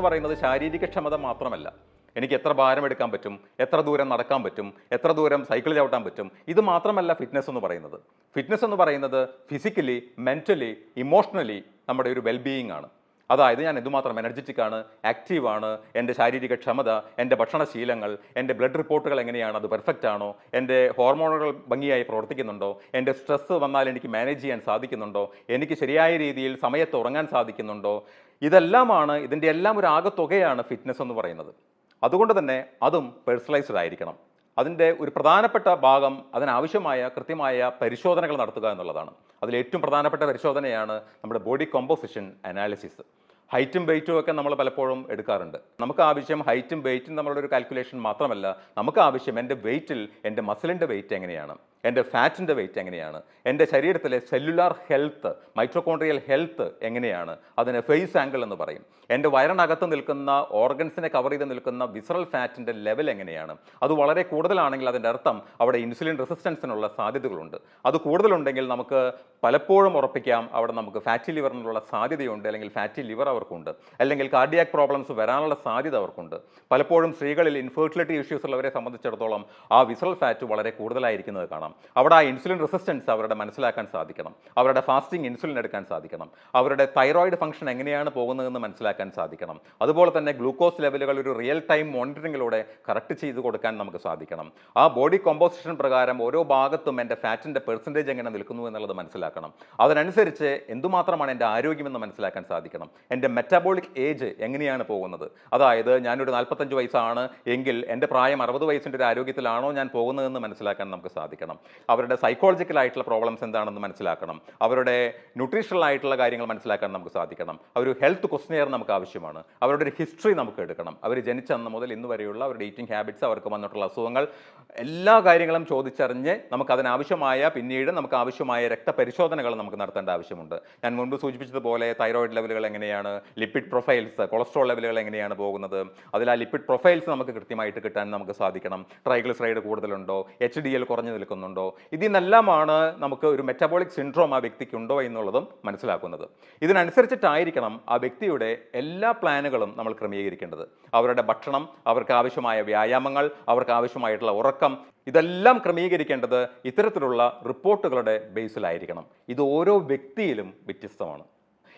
എന്ന് പറയുന്നത് ശാരീരിക ക്ഷമത മാത്രമല്ല. എനിക്ക് എത്ര ഭാരം എടുക്കാൻ പറ്റും എത്ര ദൂരം നടക്കാൻ പറ്റും എത്ര ദൂരം സൈക്കിൾ ചവിട്ടാൻ പറ്റും ഇത് മാത്രമല്ല ഫിറ്റ്നസ് എന്ന് പറയുന്നത്. ഫിറ്റ്നസ് എന്ന് പറയുന്നത് ഫിസിക്കലി മെന്റലി ഇമോഷണലി നമ്മുടെ ഒരു വെൽബീയിങ് ആണ്. അതായത് ഞാൻ എന്തുമാത്രം എനർജറ്റിക് ആണ് ആക്റ്റീവ് ആണ് എന്റെ ശാരീരിക ക്ഷമത എന്റെ ഭക്ഷണശീലങ്ങൾ എന്റെ ബ്ലഡ് റിപ്പോർട്ടുകൾ എങ്ങനെയാണ് അത് പെർഫെക്റ്റ് ആണോ എന്റെ ഹോർമോണുകൾ ഭംഗിയായി പ്രവർത്തിക്കുന്നുണ്ടോ എന്റെ സ്ട്രെസ്സ് വന്നാൽ എനിക്ക് മാനേജ് ചെയ്യാൻ സാധിക്കുന്നുണ്ടോ എനിക്ക് ശരിയായ രീതിയിൽ സമയത്ത് ഉറങ്ങാൻ സാധിക്കുന്നുണ്ടോ ഇതെല്ലാമാണ് ഇതിന്റെ എല്ലാം ഒരു ആകത്തുകയാണ് ഫിറ്റ്നസ് എന്ന് പറയുന്നത്. അതുകൊണ്ട് തന്നെ അതും പേഴ്സണലൈസ്ഡ് ആയിരിക്കണം. അതിന്റെ ഒരു പ്രധാനപ്പെട്ട ഭാഗം അതിനാവശ്യമായ കൃത്യമായ പരിശോധനകൾ നടത്തുക എന്നുള്ളതാണ്. അതിൽ ഏറ്റവും പ്രധാനപ്പെട്ട പരിശോധനയാണ് നമ്മുടെ ബോഡി കോമ്പോസിഷൻ അനാലിസിസ് ഹൈറ്റും വെയിറ്റും ഒക്കെ നമ്മൾ പലപ്പോഴും എടുക്കാറുണ്ട്. നമുക്ക് ആവശ്യം ഹൈറ്റും വെയിറ്റും നമ്മളുടെ ഒരു കാൽക്കുലേഷൻ മാത്രമല്ല നമുക്ക് ആവശ്യം എന്റെ വെയിറ്റിൽ എന്റെ മസിലിന്റെ വെയിറ്റ് എങ്ങനെയാണ്? എന്റെ ഫാറ്റിന്റെ വെയിറ്റ് എങ്ങനെയാണ്? എന്റെ ശരീരത്തിലെ സെല്ലുലാർ ഹെൽത്ത് മൈട്രോകോൺട്രിയൽ ഹെൽത്ത് എങ്ങനെയാണ്? അതിന് ഫേസ് ആംഗിൾ എന്ന് പറയും. എന്റെ വയറിനകത്ത് നിൽക്കുന്ന ഓർഗൻസിനെ കവർ ചെയ്ത് നിൽക്കുന്ന വിസറൽ ഫാറ്റിന്റെ ലെവൽ എങ്ങനെയാണ്? അത് വളരെ കൂടുതലാണെങ്കിൽ അതിന്റെ അർത്ഥം അവിടെ ഇൻസുലിൻ റെസിസ്റ്റൻസിനുള്ള സാധ്യതകളുണ്ട്. അത് കൂടുതലുണ്ടെങ്കിൽ നമുക്ക് പലപ്പോഴും ഉറപ്പിക്കാം അവിടെ നമുക്ക് ഫാറ്റി ലിവറിനുള്ള സാധ്യതയുണ്ട് അല്ലെങ്കിൽ ഫാറ്റി ലിവർ അവർക്കുണ്ട് അല്ലെങ്കിൽ കാർഡിയാക് പ്രോബ്ലംസ് വരാനുള്ള സാധ്യത അവർക്കുണ്ട്. പലപ്പോഴും സ്ത്രീകളിൽ ഇൻഫെർട്ടിലിറ്റി ഇഷ്യൂസ് ഉള്ളവരെ സംബന്ധിച്ചിടത്തോളം ആ വിസറൽ ഫാറ്റ് വളരെ കൂടുതലായിരിക്കുന്നത് കാണാം. അവിടെ ആ ഇൻസുലിൻ റെസിസ്റ്റൻസ് അവരുടെ മനസ്സിലാക്കാൻ സാധിക്കണം. അവരുടെ ഫാസ്റ്റിംഗ് ഇൻസുലിൻ എടുക്കാൻ സാധിക്കണം. അവരുടെ തൈറോയിഡ് ഫംഗ്ഷൻ എങ്ങനെയാണ് പോകുന്നതെന്ന് മനസ്സിലാക്കാൻ സാധിക്കണം. അതുപോലെ തന്നെ ഗ്ലൂക്കോസ് ലെവലുകൾ ഒരു റിയൽ ടൈം മോണിറ്ററിങ്ങിലൂടെ കറക്റ്റ് ചെയ്ത് കൊടുക്കാൻ നമുക്ക് സാധിക്കണം. ആ ബോഡി കോമ്പോസിഷൻ പ്രകാരം ഓരോ ഭാഗത്തും എന്റെ ഫാറ്റിന്റെ പെർസെന്റേജ് എങ്ങനെ നിൽക്കുന്നു എന്നുള്ളത് മനസ്സിലാക്കണം. അതിനനുസരിച്ച് എന്തുമാത്രമാണ് എന്റെ ആരോഗ്യമെന്ന് മനസ്സിലാക്കാൻ സാധിക്കണം. എന്റെ മെറ്റബോളിക് ഏജ് എങ്ങനെയാണ് പോകുന്നത്? അതായത് ഞാനൊരു നാൽപ്പത്തഞ്ച് വയസ്സാണ് എങ്കിൽ എന്റെ പ്രായം അറുപത് വയസ്സിന്റെ ഒരു ആരോഗ്യത്തിലാണോ ഞാൻ പോകുന്നതെന്ന് മനസ്സിലാക്കാൻ നമുക്ക് സാധിക്കണം. അവരുടെ സൈക്കോളജിക്കൽ ആയിട്ടുള്ള പ്രോബ്ലംസ് എന്താണെന്ന് മനസ്സിലാക്കണം. അവരുടെ ന്യൂട്രീഷണൽ ആയിട്ടുള്ള കാര്യങ്ങൾ മനസ്സിലാക്കാൻ നമുക്ക് സാധിക്കണം. ഒരു ഹെൽത്ത് ക്വസ്റ്റിനെയർ നമുക്ക് ആവശ്യമാണ്. അവരുടെ ഒരു ഹിസ്റ്ററി നമുക്ക് എടുക്കണം. അവർ ജനിച്ച അന്ന് മുതൽ ഇന്ന് വരെയുള്ള അവരുടെ ഈറ്റിംഗ് ഹാബിറ്റ്സ് അവർക്ക് വന്നിട്ടുള്ള അസുഖങ്ങൾ എല്ലാ കാര്യങ്ങളും ചോദിച്ചറിഞ്ഞ് നമുക്ക് അതിനാവശ്യമായ പിന്നീട് നമുക്ക് ആവശ്യമായ രക്തപരിശോധനകൾ നമുക്ക് നടത്തേണ്ട ആവശ്യമുണ്ട്. ഞാൻ മുൻപ് സൂചിപ്പിച്ചതുപോലെ തൈറോയിഡ് ലെവലുകൾ എങ്ങനെയാണ് ലിപ്പിഡ് പ്രൊഫൈൽസ് കൊളസ്ട്രോൾ ലെവലുകൾ എങ്ങനെയാണ് പോകുന്നത് അതിൽ ആ ലിപ്പിഡ് പ്രൊഫൈൽസ് നമുക്ക് കൃത്യമായിട്ട് കിട്ടാൻ നമുക്ക് സാധിക്കണം. ട്രൈഗ്ലിസറൈഡ് കൂടുതലുണ്ടോ? എച്ച് ഡി എൽ കുറഞ്ഞു നിൽക്കുന്നുണ്ടോ? ഇതിൽ നിന്നെല്ലാമാണ് നമുക്ക് ഒരു മെറ്റബോളിക് സിൻഡ്രോം ആ വ്യക്തിക്ക് ഉണ്ടോ എന്നുള്ളതും മനസ്സിലാക്കുന്നത്. ഇതിനനുസരിച്ചിട്ടായിരിക്കണം ആ വ്യക്തിയുടെ എല്ലാ പ്ലാനുകളും നമ്മൾ ക്രമീകരിക്കേണ്ടത്. അവരുടെ ഭക്ഷണം അവർക്ക് ആവശ്യമായ വ്യായാമങ്ങൾ അവർക്ക് ആവശ്യമായിട്ടുള്ള ഉറക്കം ഇതെല്ലാം ക്രമീകരിക്കേണ്ടത് ഇത്തരത്തിലുള്ള റിപ്പോർട്ടുകളുടെ ബേസിലായിരിക്കണം. ഇത് ഓരോ വ്യക്തിയിലും വ്യത്യസ്തമാണ്.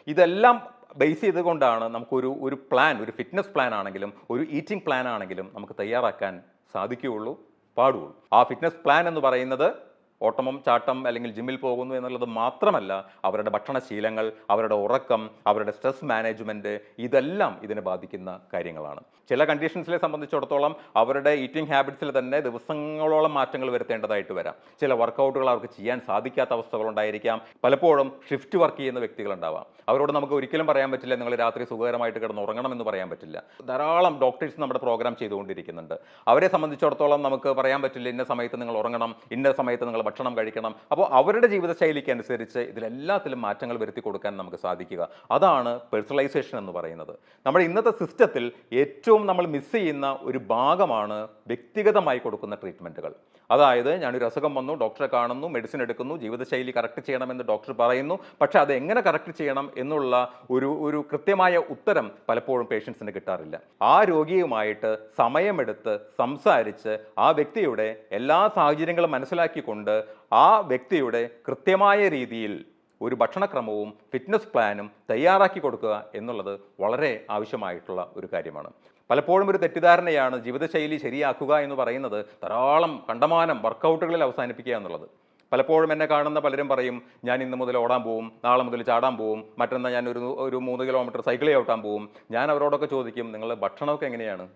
ഇതെല്ലാം ബേസ് ചെയ്തുകൊണ്ടാണ് നമുക്കൊരു ഒരു പ്ലാൻ ഒരു ഫിറ്റ്നസ് പ്ലാൻ ആണെങ്കിലും ഒരു ഈറ്റിംഗ് പ്ലാൻ ആണെങ്കിലും നമുക്ക് തയ്യാറാക്കാൻ സാധിക്കുകയുള്ളൂ. പാടുള്ളൂ. ആ ഫിറ്റ്നസ് പ്ലാൻ എന്ന് പറയുന്നത് ഓട്ടമം ചാട്ടം അല്ലെങ്കിൽ ജിമ്മിൽ പോകുന്നു എന്നുള്ളത് മാത്രമല്ല അവരുടെ ഭക്ഷണശീലങ്ങൾ അവരുടെ ഉറക്കം അവരുടെ സ്ട്രെസ് മാനേജ്മെന്റ് ഇതെല്ലാം ഇതിനെ ബാധിക്കുന്ന കാര്യങ്ങളാണ്. ചില കണ്ടീഷൻസിലെ സംബന്ധിച്ചിടത്തോളം അവരുടെ ഈറ്റിംഗ് ഹാബിറ്റ്സിൽ തന്നെ ദിവസങ്ങളോളം മാറ്റങ്ങൾ വരുത്തേണ്ടതായിട്ട് വരാം. ചില വർക്കൗട്ടുകൾ അവർക്ക് ചെയ്യാൻ സാധിക്കാത്ത അവസ്ഥകളുണ്ടായിരിക്കാം പലപ്പോഴും ഷിഫ്റ്റ് വർക്ക് ചെയ്യുന്ന വ്യക്തികളുണ്ടാവാം. അവരോട് നമുക്ക് ഒരിക്കലും പറയാൻ പറ്റില്ല നിങ്ങൾ രാത്രി സുഖകരമായിട്ട് കിടന്ന് ഉറങ്ങണം എന്ന് പറയാൻ പറ്റില്ല. ധാരാളം ഡോക്ടേഴ്സ് നമ്മുടെ പ്രോഗ്രാം ചെയ്തുകൊണ്ടിരിക്കുന്നുണ്ട്. അവരെ സംബന്ധിച്ചിടത്തോളം നമുക്ക് പറയാൻ പറ്റില്ല ഇന്ന സമയത്ത് നിങ്ങൾ ഉറങ്ങണം ഇന്ന സമയത്ത് നിങ്ങൾ ഭക്ഷണം കഴിക്കണം. അപ്പോൾ അവരുടെ ജീവിതശൈലിക്ക് അനുസരിച്ച് ഇതിലെല്ലാത്തിലും മാറ്റങ്ങൾ വരുത്തി കൊടുക്കാൻ നമുക്ക് സാധിക്കുക. അതാണ് പേഴ്സണലൈസേഷൻ എന്ന് പറയുന്നത്. നമ്മൾ ഇന്നത്തെ സിസ്റ്റത്തിൽ ഏറ്റവും നമ്മൾ മിസ് ചെയ്യുന്ന ഒരു ഭാഗമാണ് വ്യക്തിഗതമായി കൊടുക്കുന്ന ട്രീറ്റ്മെന്റുകൾ അതായത് ഞാനൊരു അസുഖം വന്നു ഡോക്ടറെ കാണുന്നു മെഡിസിൻ എടുക്കുന്നു ജീവിതശൈലി കറക്റ്റ് ചെയ്യണമെന്ന് ഡോക്ടർ പറയുന്നു. പക്ഷേ അത് എങ്ങനെ കറക്റ്റ് ചെയ്യണം എന്നുള്ള ഒരു ഒരു കൃത്യമായ ഉത്തരം പലപ്പോഴും പേഷ്യൻസിന് കിട്ടാറില്ല. ആ രോഗിയുമായിട്ട് സമയമെടുത്ത് സംസാരിച്ച് ആ വ്യക്തിയുടെ എല്ലാ സാഹചര്യങ്ങളും മനസ്സിലാക്കിക്കൊണ്ട് ആ വ്യക്തിയുടെ കൃത്യമായ രീതിയിൽ ഒരു ഭക്ഷണക്രമവും ഫിറ്റ്നസ് പ്ലാനും തയ്യാറാക്കി കൊടുക്കുക എന്നുള്ളത് വളരെ ആവശ്യമായിട്ടുള്ള ഒരു കാര്യമാണ്. പലപ്പോഴും ഒരു തെറ്റിദ്ധാരണയാണ് ജീവിതശൈലി ശരിയാക്കുക എന്ന് പറയുന്നത് ധാരാളം കണ്ടമാനം വർക്കൗട്ടുകളിൽ അവസാനിപ്പിക്കുക എന്നുള്ളത്. പലപ്പോഴും എന്നെ കാണുന്ന പലരും പറയും ഞാൻ ഇന്ന് മുതൽ ഓടാൻ പോവും നാളെ മുതൽ ചാടാൻ പോവും മറ്റന്നാൾ ഞാൻ ഒരു ഒരു മൂന്ന് കിലോമീറ്റർ സൈക്കിൾ ചവിട്ടാൻ പോവും. ഞാൻ അവരോടൊക്കെ ചോദിക്കും നിങ്ങൾ ഭക്ഷണമൊക്കെ എങ്ങനെയാണ്?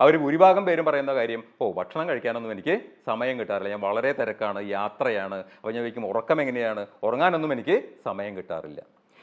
അവർ ഭൂരിഭാഗം പേരും പറയുന്ന കാര്യം ഓ ഭക്ഷണം കഴിക്കാനൊന്നും എനിക്ക് സമയം കിട്ടാറില്ല. ഞാൻ വളരെ തിരക്കാണ് യാത്രയാണ്. അപ്പോൾ ഞാൻ ചോദിക്കും ഉറക്കം എങ്ങനെയാണ്? ഉറങ്ങാനൊന്നും എനിക്ക് സമയം കിട്ടാറില്ല.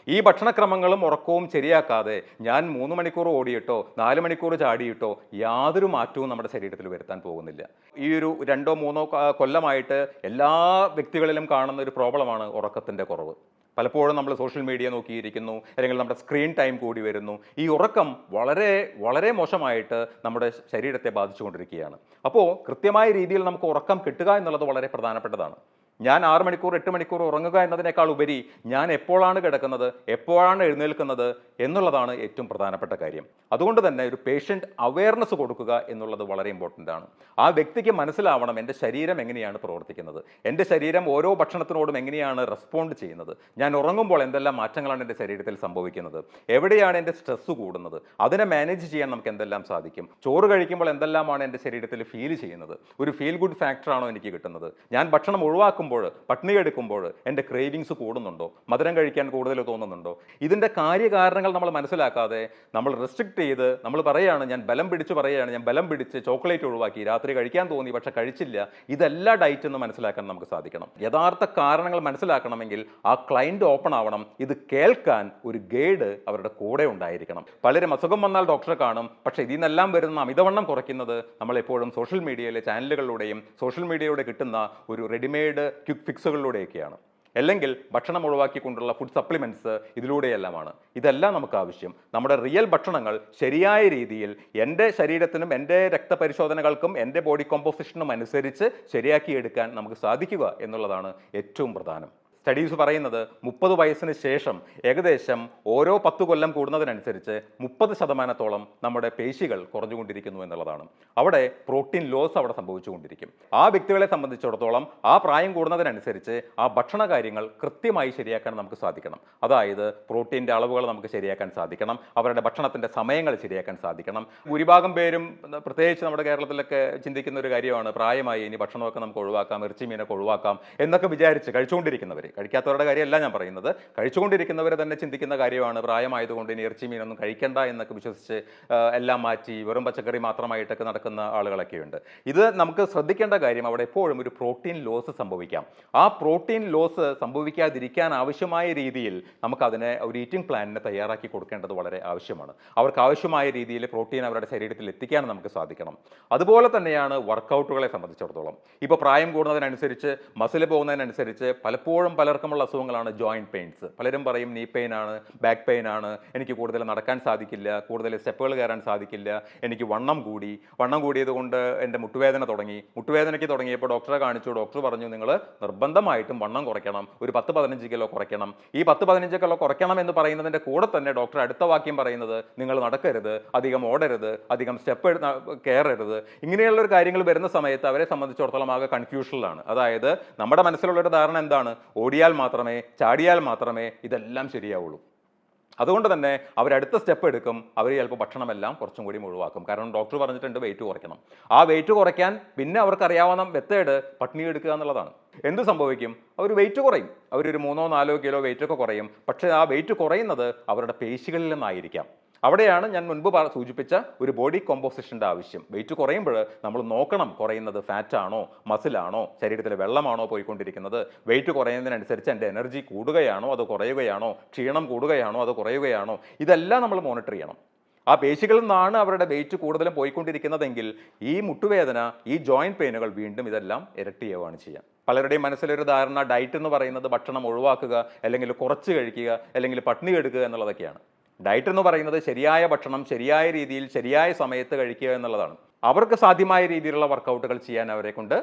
ഈ ഭക്ഷണക്രമങ്ങളും ഉറക്കവും ശരിയാക്കാതെ ഞാൻ മൂന്ന് മണിക്കൂർ ഓടിയിട്ടോ നാല് മണിക്കൂർ ചാടിയിട്ടോ യാതൊരു മാറ്റവും നമ്മുടെ ശരീരത്തിൽ വരുത്താൻ പോകുന്നില്ല. ഈ ഒരു രണ്ടോ മൂന്നോ കൊല്ലമായിട്ട് എല്ലാ വ്യക്തികളിലും കാണുന്ന ഒരു പ്രോബ്ലമാണ് ഉറക്കത്തിന്റെ കുറവ്. പലപ്പോഴും നമ്മൾ സോഷ്യൽ മീഡിയ നോക്കിയിരിക്കുന്നു അല്ലെങ്കിൽ നമ്മുടെ സ്ക്രീൻ ടൈം കൂടി വരുന്നു. ഈ ഉറക്കം വളരെ വളരെ മോശമായിട്ട് നമ്മുടെ ശരീരത്തെ ബാധിച്ചുകൊണ്ടിരിക്കുകയാണ്. അപ്പോൾ കൃത്യമായ രീതിയിൽ നമുക്ക് ഉറക്കം കിട്ടുക എന്നുള്ളത് വളരെ പ്രധാനപ്പെട്ടതാണ്. ഞാൻ ആറ് മണിക്കൂർ എട്ട് മണിക്കൂർ ഉറങ്ങുക എന്നതിനേക്കാൾ ഉപരി ഞാൻ എപ്പോഴാണ് കിടക്കുന്നത് എപ്പോഴാണ് എഴുന്നേൽക്കുന്നത് എന്നുള്ളതാണ് ഏറ്റവും പ്രധാനപ്പെട്ട കാര്യം. അതുകൊണ്ട് തന്നെ ഒരു പേഷ്യന്റ് അവയർനെസ് കൊടുക്കുക എന്നുള്ളത് വളരെ ഇമ്പോർട്ടന്റ് ആണ്. ആ വ്യക്തിക്ക് മനസ്സിലാവണം എന്റെ ശരീരം എങ്ങനെയാണ് പ്രവർത്തിക്കുന്നത്. എന്റെ ശരീരം ഓരോ ഭക്ഷണത്തിനോടും എങ്ങനെയാണ് റെസ്പോണ്ട് ചെയ്യുന്നത്. ഞാൻ ഉറങ്ങുമ്പോൾ എന്തെല്ലാം മാറ്റങ്ങളാണ് എന്റെ ശരീരത്തിൽ സംഭവിക്കുന്നത്. എവിടെയാണ് എന്റെ സ്ട്രെസ്സ് കൂടുന്നത്. അതിനെ മാനേജ് ചെയ്യാൻ നമുക്ക് എന്തെല്ലാം സാധിക്കും. ചോറ് കഴിക്കുമ്പോൾ എന്തെല്ലാമാണ് എന്റെ ശരീരത്തിൽ ഫീൽ ചെയ്യുന്നത്. ഒരു ഫീൽ ഗുഡ് ഫാക്ടറാണോ എനിക്ക് കിട്ടുന്നത്. ഞാൻ ഭക്ഷണം ഒഴിവാക്കുമ്പോൾ പട്ടിണി എടുക്കുമ്പോൾ എന്റെ ക്രേവിങ്സ് കൂടുന്നുണ്ടോ? മധുരം കഴിക്കാൻ കൂടുതൽ തോന്നുന്നുണ്ടോ? ഇതിന്റെ കാര്യകാരണങ്ങൾ നമ്മൾ മനസ്സിലാക്കാതെ നമ്മൾ റെസ്ട്രിക്ട് ചെയ്ത് നമ്മൾ പറയുകയാണ് ഞാൻ ബലം പിടിച്ച് പറയുകയാണ് ഞാൻ ബലം പിടിച്ച് ചോക്ലേറ്റ് ഒഴിവാക്കി രാത്രി കഴിക്കാൻ തോന്നി പക്ഷെ കഴിച്ചില്ല. ഇതല്ല ഡയറ്റ് എന്ന് മനസ്സിലാക്കാൻ നമുക്ക് സാധിക്കണം. യഥാർത്ഥ കാരണങ്ങൾ മനസ്സിലാക്കണമെങ്കിൽ ആ ക്ലയന്റ് ഓപ്പൺ ആവണം. ഇത് കേൾക്കാൻ ഒരു ഗൈഡ് അവരുടെ കൂടെ ഉണ്ടായിരിക്കണം. പലരും അസുഖം വന്നാൽ ഡോക്ടറെ കാണും പക്ഷേ ഇതിൽ നിന്നെല്ലാം വരുന്ന അമിതവണ്ണം കുറയ്ക്കുന്നത് നമ്മളെപ്പോഴും സോഷ്യൽ മീഡിയയിലെ ചാനലുകളിലൂടെയും സോഷ്യൽ മീഡിയയിലൂടെ കിട്ടുന്ന ഒരു റെഡിമെയ്ഡ് ക്വിക്ക് ഫിക്സുകളിലൂടെയൊക്കെയാണ് അല്ലെങ്കിൽ ഭക്ഷണം ഒഴിവാക്കിക്കൊണ്ടുള്ള ഫുഡ് സപ്ലിമെന്റ്സ് ഇതിലൂടെയെല്ലാമാണ്. ഇതെല്ലാം നമുക്ക് ആവശ്യം നമ്മുടെ റിയൽ ഭക്ഷണങ്ങൾ ശരിയായ രീതിയിൽ എന്റെ ശരീരത്തിനും എന്റെ രക്തപരിശോധനകൾക്കും എന്റെ ബോഡി കോമ്പോസിഷനും അനുസരിച്ച് ശരിയാക്കിയെടുക്കാൻ നമുക്ക് സാധിക്കുക എന്നുള്ളതാണ് ഏറ്റവും പ്രധാനം. സ്റ്റഡീസ് പറയുന്നത് മുപ്പത് വയസ്സിന് ശേഷം ഏകദേശം ഓരോ പത്ത് കൊല്ലം കൂടുന്നതിനനുസരിച്ച് മുപ്പത് ശതമാനത്തോളം നമ്മുടെ പേശികൾ കുറഞ്ഞുകൊണ്ടിരിക്കുന്നു എന്നുള്ളതാണ്. അവിടെ പ്രോട്ടീൻ ലോസ് അവിടെ സംഭവിച്ചുകൊണ്ടിരിക്കും. ആ വ്യക്തികളെ സംബന്ധിച്ചിടത്തോളം ആ പ്രായം കൂടുന്നതിനനുസരിച്ച് ആ ഭക്ഷണ കാര്യങ്ങൾ കൃത്യമായി ശരിയാക്കാൻ നമുക്ക് സാധിക്കണം. അതായത് പ്രോട്ടീന്റെ അളവുകൾ നമുക്ക് ശരിയാക്കാൻ സാധിക്കണം. അവരുടെ ഭക്ഷണത്തിന്റെ സമയങ്ങൾ ശരിയാക്കാൻ സാധിക്കണം. ഭൂരിഭാഗം പേരും പ്രത്യേകിച്ച് നമ്മുടെ കേരളത്തിലൊക്കെ ചിന്തിക്കുന്ന ഒരു കാര്യമാണ് പ്രായമായി ഇനി ഭക്ഷണമൊക്കെ നമുക്ക് ഒഴിവാക്കാം ഇറച്ചി മീനൊക്കെ ഒഴിവാക്കാം എന്നൊക്കെ വിചാരിച്ച് കഴിച്ചുകൊണ്ടിരിക്കുന്നവർ കഴിക്കാത്തവരുടെ കാര്യമല്ല ഞാൻ പറയുന്നത്. കഴിച്ചുകൊണ്ടിരിക്കുന്നവരെ തന്നെ ചിന്തിക്കുന്ന കാര്യമാണ്. പ്രായമായതുകൊണ്ട് ഇനി ഇറച്ചി മീനൊന്നും കഴിക്കണ്ട എന്നൊക്കെ വിശ്വസിച്ച് എല്ലാം മാറ്റി വെറും പച്ചക്കറി മാത്രമായിട്ടൊക്കെ നടക്കുന്ന ആളുകളൊക്കെയുണ്ട്. ഇത് നമുക്ക് ശ്രദ്ധിക്കേണ്ട കാര്യം അവിടെ എപ്പോഴും ഒരു പ്രോട്ടീൻ ലോസ് സംഭവിക്കാം. ആ പ്രോട്ടീൻ ലോസ് സംഭവിക്കാതിരിക്കാൻ ആവശ്യമായ രീതിയിൽ നമുക്കതിനെ ഒരു ഈറ്റിംഗ് പ്ലാനിനെ തയ്യാറാക്കി കൊടുക്കേണ്ടത് വളരെ ആവശ്യമാണ്. അവർക്ക് ആവശ്യമായ രീതിയിൽ പ്രോട്ടീൻ അവരുടെ ശരീരത്തിൽ എത്തിക്കാൻ നമുക്ക് സാധിക്കണം. അതുപോലെ തന്നെയാണ് വർക്കൗട്ടുകളെ സംബന്ധിച്ചിടത്തോളം. ഇപ്പോൾ പ്രായം കൂടുന്നതിനനുസരിച്ച് മസിൽ പോകുന്നതിനനുസരിച്ച് പലപ്പോഴും പലർക്കുമുള്ള അസുഖങ്ങളാണ് ജോയിന്റ് പെയിൻസ് പലരും പറയും നീ പെയിൻ ആണ് ബാക്ക് പെയിൻ ആണ് എനിക്ക് കൂടുതൽ നടക്കാൻ സാധിക്കില്ല കൂടുതൽ സ്റ്റെപ്പുകൾ കയറാൻ സാധിക്കില്ല എനിക്ക് വണ്ണം കൂടി. വണ്ണം കൂടിയത് കൊണ്ട് എന്റെ മുട്ടുവേദന തുടങ്ങി. മുട്ടുവേദനയ്ക്ക് തുടങ്ങിയപ്പോൾ ഡോക്ടറെ കാണിച്ചു. ഡോക്ടർ പറഞ്ഞു നിങ്ങൾ നിർബന്ധമായിട്ടും വണ്ണം കുറയ്ക്കണം. ഒരു പത്ത് പതിനഞ്ച് കിലോ കുറയ്ക്കണം. ഈ പത്ത് പതിനഞ്ച് കിലോ കുറയ്ക്കണം എന്ന് പറയുന്നതിന്റെ കൂടെ തന്നെ ഡോക്ടർ അടുത്ത വാക്യം പറയുന്നത് നിങ്ങൾ നടക്കരുത് അധികം ഓടരുത് അധികം സ്റ്റെപ്പ് കയറരുത്. ഇങ്ങനെയുള്ള ഒരു കാര്യങ്ങൾ വരുന്ന സമയത്ത് അവരെ സംബന്ധിച്ചിടത്തോളം ആകെ കൺഫ്യൂഷനിലാണ് അതായത് നമ്മുടെ മനസ്സിലുള്ള ഒരു ധാരണ എന്താണ്? ഓടിയാൽ മാത്രമേ ചാടിയാൽ മാത്രമേ ഇതെല്ലാം ശരിയാവുള്ളൂ. അതുകൊണ്ട് തന്നെ അവരടുത്ത സ്റ്റെപ്പ് എടുക്കും അവർ ചിലപ്പോൾ ഭക്ഷണമെല്ലാം കുറച്ചും കൂടി ഒഴിവാക്കും. കാരണം ഡോക്ടർ പറഞ്ഞിട്ടുണ്ട് വെയിറ്റ് കുറയ്ക്കണം. ആ വെയിറ്റ് കുറയ്ക്കാൻ പിന്നെ അവർക്കറിയാവുന്ന മെത്തേഡ് പട്ടിണി എടുക്കുക എന്നുള്ളതാണ്. എന്ത് സംഭവിക്കും? അവർ വെയിറ്റ് കുറയും. അവരൊരു മൂന്നോ നാലോ കിലോ വെയിറ്റൊക്കെ കുറയും. പക്ഷേ ആ വെയിറ്റ് കുറയുന്നത് അവരുടെ പേശികളിൽ നിന്നായിരിക്കാം. അവിടെയാണ് ഞാൻ മുൻപ് സൂചിപ്പിച്ച ഒരു ബോഡി കോമ്പോസിഷന്റെ ആവശ്യം. വെയിറ്റ് കുറയുമ്പോൾ നമ്മൾ നോക്കണം കുറയുന്നത് ഫാറ്റാണോ മസിലാണോ ശരീരത്തിലെ വെള്ളമാണോ പോയിക്കൊണ്ടിരിക്കുന്നത്. വെയിറ്റ് കുറയുന്നതിനനുസരിച്ച് എന്റെ എനർജി കൂടുകയാണോ അത് കുറയുകയാണോ ക്ഷീണം കൂടുകയാണോ അത് കുറയുകയാണോ ഇതെല്ലാം നമ്മൾ മോണിറ്റർ ചെയ്യണം. ആ പേശികളിൽ നിന്നാണ് അവരുടെ വെയിറ്റ് കൂടുതലും പോയിക്കൊണ്ടിരിക്കുന്നതെങ്കിൽ ഈ മുട്ടുവേദന ഈ ജോയിന്റ് പെയിനുകൾ വീണ്ടും ഇതെല്ലാം ഇരട്ടിയാവുകയാണ് ചെയ്യുക പലരുടെയും മനസ്സിലൊരു ധാരണ ഡയറ്റ് എന്ന് പറയുന്നത് ഭക്ഷണം ഒഴിവാക്കുക അല്ലെങ്കിൽ കുറച്ച് കഴിക്കുക അല്ലെങ്കിൽ പട്ടിണി എടുക്കുക എന്നുള്ളതൊക്കെയാണ്. ഡയറ്റ് എന്ന് പറയുന്നത് ശരിയായ ഭക്ഷണം ശരിയായ രീതിയിൽ ശരിയായ സമയത്ത് കഴിക്കുക എന്നുള്ളതാണ്. അവർക്ക് സാധ്യമായ രീതിയിലുള്ള വർക്കൗട്ടുകൾ ചെയ്യാൻ അവരെ കൊണ്ട്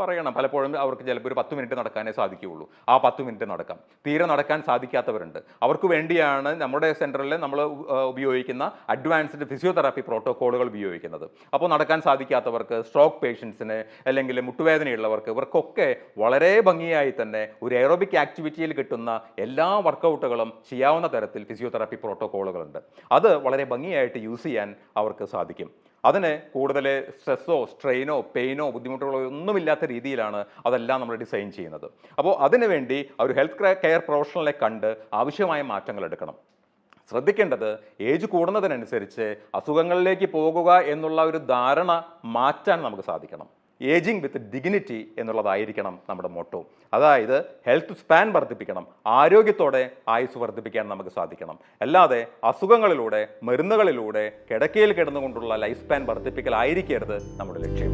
പറയണം. പലപ്പോഴും അവർക്ക് ചിലപ്പോൾ ഒരു പത്ത് മിനിറ്റ് നടക്കാനേ സാധിക്കുകയുള്ളൂ. ആ പത്ത് മിനിറ്റ് നടക്കാം. തീരെ നടക്കാൻ സാധിക്കാത്തവരുണ്ട്. അവർക്ക് വേണ്ടിയാണ് നമ്മുടെ സെന്ററിൽ നമ്മൾ ഉപയോഗിക്കുന്ന അഡ്വാൻസ്ഡ് ഫിസിയോതെറാപ്പി പ്രോട്ടോക്കോളുകൾ ഉപയോഗിക്കുന്നത്. അപ്പോൾ നടക്കാൻ സാധിക്കാത്തവർക്ക് സ്ട്രോക്ക് പേഷ്യൻസിന് അല്ലെങ്കിൽ മുട്ടുവേദനയുള്ളവർക്ക് ഇവർക്കൊക്കെ വളരെ ഭംഗിയായി തന്നെ ഒരു എയറോബിക് ആക്ടിവിറ്റിയിൽ കിട്ടുന്ന എല്ലാ വർക്കൗട്ടുകളും ചെയ്യാവുന്ന തരത്തിൽ ഫിസിയോതെറാപ്പി പ്രോട്ടോക്കോളുകളുണ്ട്. അത് വളരെ ഭംഗിയായിട്ട് യൂസ് ചെയ്യാൻ അവർക്ക് സാധിക്കും. അതിന് കൂടുതൽ സ്ട്രെസ്സോ സ്ട്രെയിനോ പെയിനോ ബുദ്ധിമുട്ടുകളോ ഒന്നുമില്ലാത്ത രീതിയിലാണ് അതെല്ലാം നമ്മൾ ഡിസൈൻ ചെയ്യുന്നത്. അപ്പോൾ അതിനുവേണ്ടി ഒരു ഹെൽത്ത് കെയർ പ്രൊഫഷണലെ കണ്ട് ആവശ്യമായ മാറ്റങ്ങൾ എടുക്കണം. ശ്രദ്ധിക്കേണ്ടത് ഏജ് കൂടുന്നതിനനുസരിച്ച് അസുഖങ്ങളിലേക്ക് പോകുക എന്നുള്ള ഒരു ധാരണ മാറ്റാൻ നമുക്ക് സാധിക്കണം. ഏജിങ് വിത്ത് ഡിഗ്നിറ്റി എന്നുള്ളതായിരിക്കണം നമ്മുടെ മോട്ടോ. അതായത് ഹെൽത്ത് സ്പാൻ വർദ്ധിപ്പിക്കണം. ആരോഗ്യത്തോടെ ആയുസ് വർദ്ധിപ്പിക്കാൻ നമുക്ക് സാധിക്കണം. അല്ലാതെ അസുഖങ്ങളിലൂടെ മരുന്നുകളിലൂടെ കിടക്കയിൽ കിടന്നുകൊണ്ടുള്ള ലൈഫ് സ്പാൻ വർദ്ധിപ്പിക്കലായിരിക്കരുത് നമ്മുടെ ലക്ഷ്യം.